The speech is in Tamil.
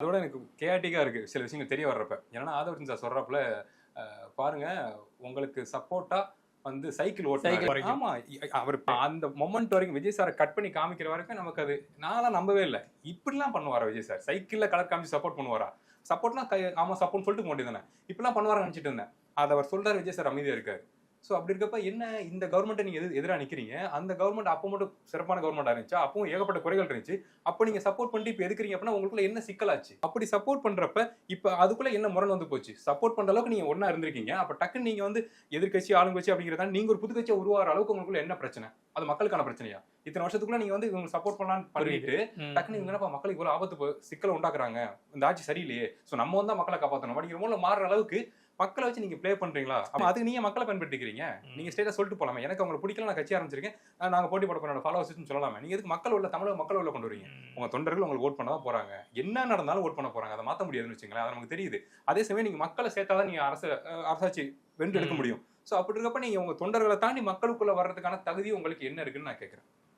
அதோட எனக்கு கேட்டிக்கா இருக்கு சில விஷயங்கள் தெரிய வர்றப்ப. ஏன்னா ஆதவன் சார் சொல்றப்பல அஹ், பாருங்க உங்களுக்கு சப்போர்ட்டா வந்து சைக்கிள் ஓட்டு. ஆமா அவர் அந்த மொமெண்ட் வரைக்கும் விஜய் சாரை கட் பண்ணி காமிக்கிற வரைக்கும் நமக்கு அது நான்லாம் நம்பவே இல்லை. இப்படிலாம் பண்ணுவாரா விஜய் சார் சைக்கிள்ல கலர் காமிச்சு சப்போர்ட் பண்ணுவாரா? சப்போர்ட்னா ஆமா சப்போர்ட் சொல்லிட்டு வேண்டியதானே இப்படிலாம் பண்ணுவாரா நினைச்சிட்டு இருந்தேன். அதை அவர் சொல்றாரு விஜய் சார் அமைதியா இருக்காரு. ஸோ அப்படி இருக்கப்ப என்ன இந்த கவர்மெண்ட்டை நீங்கள் எது எதிராக நிற்கிறீங்க அந்த கவர்மெண்ட் அப்போ மட்டும் சிறப்பான கவர்மெண்ட்டாக இருந்துச்சு? அப்பவும் ஏகப்பட்ட குறைகள் இருந்துச்சு. அப்போ நீங்கள் சப்போர்ட் பண்ணிட்டு இப்போ எதுக்குறீங்க அப்படின்னா உங்களுக்குள்ள என்ன சிக்கலாச்சு? அப்படி சப்போர்ட் பண்ணுறப்ப இப்போ அதுக்குள்ளே என்ன முரண் வந்து போச்சு? சப்போர்ட் பண்ணுற அளவுக்கு நீங்கள் ஒன்றா இருந்திருக்கீங்க. அப்போ டக்குன்னு நீங்கள் வந்து எதிர்க்கட்சி ஆளுங்கட்சி அப்படிங்கிறதா நீங்கள் ஒரு புதுக்கட்சியை உருவாகிற அளவுக்கு உங்களுக்குள்ள என்ன பிரச்சனை? அது மக்களுக்கான பிரச்சனையா? இத்தனை வருஷத்துக்குள்ள நீங்க வந்து இவங்க சப்போர்ட் பண்ணலாம்னு பண்ணிட்டு. டக்குனு இவங்க என்னப்பா மக்களுக்கு இவ்வளவு ஆபத்து சிக்கலை உண்டாக்குறாங்க. இந்த ஆட்சி சரியில்லையே. சோ நம்ம வந்து மக்களை காப்பாற்றணும் அப்படிங்கிற மூலம் மாறுற அளவுக்கு மக்களை வச்சு நீங்க ப்ளே பண்றீங்களா? அப்ப அதுக்கு நீங்க மக்களை பயன்படுத்திக்கிறீங்க. நீங்க ஸ்டேட்டா சொல்லிட்டு போலாமே. எனக்கு அவங்களை பிடிக்கல நான் கட்சி ஆரம்பிச்சிருக்கேன். நாங்க போட்டி போட போறோம் ஃபாலோவர்ஸ் சொல்லலாமே. நீங்க எதுக்கு மக்கள் உள்ள தமிழக மக்கள் உள்ள கொண்டு வரீங்க. உங்க தொண்டர்கள் உங்களுக்கு ஓட் பண்ண தான் போறாங்க. என்ன நடந்தாலும் ஓட் பண்ண போறாங்க. அதை மாத்த முடியாதுன்னு வச்சுங்களேன். அது நமக்கு தெரியுது. அதே சமயம் நீங்க மக்களை சேர்த்தாதான் நீங்க அரசு அரசாட்சி வென்று எடுக்க ம். முடியும் சோ அப்படி இருக்கப்ப நீங்க உங்க தொண்டர்களை தாண்டி மக்களுக்குள்ள வர்றதுக்கான தகுதி உங்களுக்கு என்ன இருக்குன்னு நான் கேட்கறேன்